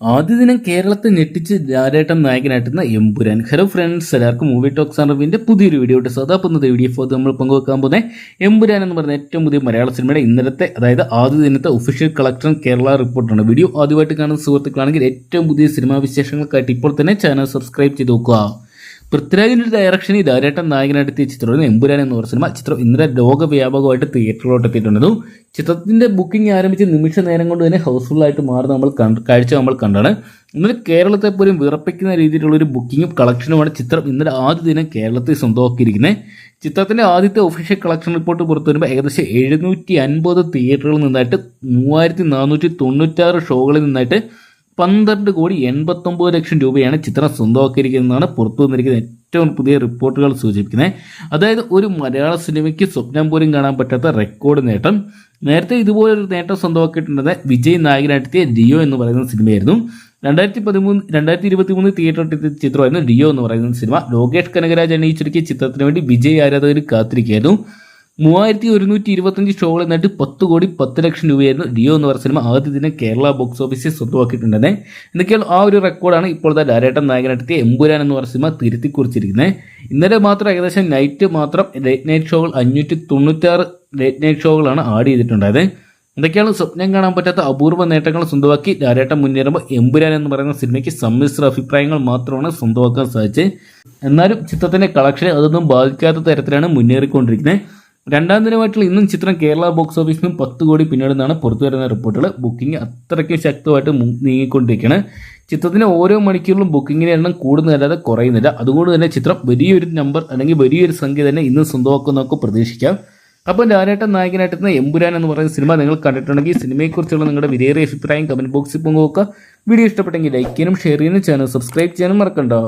ആദ്യ ദിനം കേരളത്തെ ഞെട്ടിച്ച് ലാലേട്ടൻ നായകനായിട്ടുന്ന എമ്പുരാൻ. ഹലോ ഫ്രണ്ട്സ് എല്ലാവർക്കും മൂവി ടോക്സ് അറിവിന്റെ പുതിയൊരു വീഡിയോ ഉണ്ട് സദാപ്പുന്നത് വീഡിയോ ഫോർ നമ്മൾ പങ്കുവെക്കാൻ പോകുന്നത് എമ്പുരാൻ എന്ന് പറയുന്ന ഏറ്റവും പുതിയ മലയാള സിനിമയുടെ ഇന്നലത്തെ അതായത് ആദ്യ ദിനത്തെ ഒഫീഷ്യൽ കളക്ടർ കേരള റിപ്പോർട്ടാണ് വീഡിയോ ആദ്യമായിട്ട് കാണുന്ന സുഹൃത്തുക്കളാണെങ്കിൽ ഏറ്റവും പുതിയ സിനിമാ വിശേഷങ്ങൾക്കായിട്ട് ഇപ്പോൾ തന്നെ ചാനൽ സബ്സ്ക്രൈബ് ചെയ്ത് നോക്കുക. പൃഥ്വിരാജിന്റെ ഡയറക്ഷനിൽ നായകനായിട്ട് എത്തിയ ചിത്രമാണ് എമ്പുരാൻ എന്ന് പറഞ്ഞ സിനിമ ചിത്രം ഇന്നലെ ലോകവ്യാപകമായിട്ട് തിയേറ്ററിലോട്ട് എത്തിയിട്ടുണ്ടതും ചിത്രത്തിന്റെ ബുക്കിംഗ് ആരംഭിച്ച നിമിഷ നേരം കൊണ്ട് തന്നെ ഹൗസ്ഫുൾ ആയിട്ട് മാറുന്ന നമ്മൾ കാഴ്ച നമ്മൾ കണ്ടാണ്. ഇന്നലെ കേരളത്തെ പോലും വിറപ്പിക്കുന്ന രീതിയിലുള്ള ഒരു ബുക്കിങ്ങും കളക്ഷനുമാണ് ചിത്രം ഇന്നലെ ആദ്യ ദിനം കേരളത്തിൽ സ്വന്തമാക്കിയിരിക്കുന്നത് ചിത്രത്തിന്റെ ആദ്യത്തെ ഒഫീഷ്യൽ കളക്ഷൻ റിപ്പോർട്ട് പുറത്തു വരുമ്പോൾ ഏകദേശം എഴുന്നൂറ്റി അൻപത് തിയേറ്ററുകളിൽ നിന്നായിട്ട് മൂവായിരത്തി നാനൂറ്റി തൊണ്ണൂറ്റാറ് ഷോകളിൽ നിന്നായിട്ട് പന്ത്രണ്ട് കോടി എൺപത്തൊമ്പത് ലക്ഷം രൂപയാണ് ചിത്രം സ്വന്തമാക്കിയിരിക്കുന്നതാണ് പുറത്തു വന്നിരിക്കുന്ന ഏറ്റവും പുതിയ റിപ്പോർട്ടുകൾ സൂചിപ്പിക്കുന്നത്. അതായത് ഒരു മലയാള സിനിമയ്ക്ക് സ്വപ്നം പോലും കാണാൻ പറ്റാത്ത റെക്കോർഡ് നേട്ടം. നേരത്തെ ഇതുപോലൊരു നേട്ടം സ്വന്തമാക്കിയിട്ടുള്ളത് വിജയ് നായകനായിട്ടെത്തിയ ഡിയോ എന്ന് പറയുന്ന സിനിമയായിരുന്നു. രണ്ടായിരത്തി പതിമൂന്ന് രണ്ടായിരത്തി ഇരുപത്തി മൂന്ന് തിയേറ്ററിൽ ചിത്രമായിരുന്നു ഡിയോ എന്ന് പറയുന്ന സിനിമ. ലോകേഷ് കനകരാജ് അണിയിച്ചൊരുക്കിയ ചിത്രത്തിന് വേണ്ടി വിജയ് ആരാധകർ കാത്തിരിക്കുകയായിരുന്നു. മൂവായിരത്തി ഒരുന്നൂറ്റി ഇരുപത്തഞ്ച് ഷോകൾ എന്നിട്ട് പത്ത് കോടി പത്ത് ലക്ഷം രൂപയായിരുന്നു ഡിയോ എന്ന് പറഞ്ഞ സിനിമ. ആദ്യ ദിനം കേരള ബോക്സ് ഓഫീസിൽ സ്വന്തമാക്കിയിട്ടുണ്ടെന്ന്. എന്തൊക്കെയാണ് ആ ഒരു റെക്കോർഡാണ് ഇപ്പോഴത്തെ ലാലേട്ടൻ നായകനെത്തിയ എമ്പുരാൻ എന്ന് പറഞ്ഞ സിനിമ തിരുത്തി കുറിച്ചിരിക്കുന്നത് ഇന്നലെ മാത്രം ഏകദേശം നൈറ്റ് മാത്രം ലേറ്റ് നൈറ്റ് ഷോകൾ അഞ്ഞൂറ്റി തൊണ്ണൂറ്റാറ് ലേറ്റ് നൈറ്റ് ഷോകളാണ് ആഡ് ചെയ്തിട്ടുണ്ടായത്. എന്തൊക്കെയാണ് സ്വപ്നം കാണാൻ പറ്റാത്ത അപൂർവ നേട്ടങ്ങൾ സ്വന്തമാക്കി ലാലേട്ടൻ മുന്നേറുമ്പോൾ എമ്പുരാൻ എന്ന് പറയുന്ന സിനിമയ്ക്ക് സമ്മിശ്ര അഭിപ്രായങ്ങൾ മാത്രമാണ് സ്വന്തമാക്കാൻ സാധിച്ചത്. എന്നാലും ചിത്രത്തിന്റെ കളക്ഷൻ അതൊന്നും ബാധിക്കാത്ത തരത്തിലാണ് മുന്നേറിക്കൊണ്ടിരിക്കുന്നത്. രണ്ടാം ദിനമായിട്ടുള്ള ഇന്നും ചിത്രം കേരള ബോക്സ് ഓഫീസിൽ നിന്നും പത്ത് കോടി പിന്നിടുന്നതാണ് പുറത്തുവരുന്ന റിപ്പോർട്ടുകൾ. ബുക്കിംഗ് അത്രയ്ക്കും ശക്തമായിട്ട് നീങ്ങിക്കൊണ്ടിരിക്കുകയാണ് ചിത്രത്തിന് ഓരോ മണിക്കൂറിലും ബുക്കിങ്ങിന്റെ എണ്ണം കൂടുന്നതല്ലാതെ കുറയുന്നില്ല. അതുകൊണ്ട് തന്നെ ചിത്രം വലിയൊരു നമ്പർ അല്ലെങ്കിൽ വലിയൊരു സംഖ്യ തന്നെ ഇന്ന് സ്വന്തമാക്കുന്നതൊക്കെ പ്രതീക്ഷിക്കാം. അപ്പോൾ ലാലേട്ടൻ നായകനായിട്ടുന്ന എമ്പുരാൻ എന്ന് പറയുന്ന സിനിമ നിങ്ങൾ കണ്ടിട്ടുണ്ടെങ്കിൽ സിനിമയെക്കുറിച്ചുള്ള നിങ്ങളുടെ വിലയേറിയ അഭിപ്രായം കമന്റ് ബോക്സിൽ പങ്കുവെക്കുക. വീഡിയോ ഇഷ്ടപ്പെട്ടെങ്കിൽ ലൈക്ക് ചെയ്യാനും ഷെയർ ചെയ്യാനും ചാനൽ സബ്സ്ക്രൈബ് ചെയ്യാനും മറക്കണ്ടോ.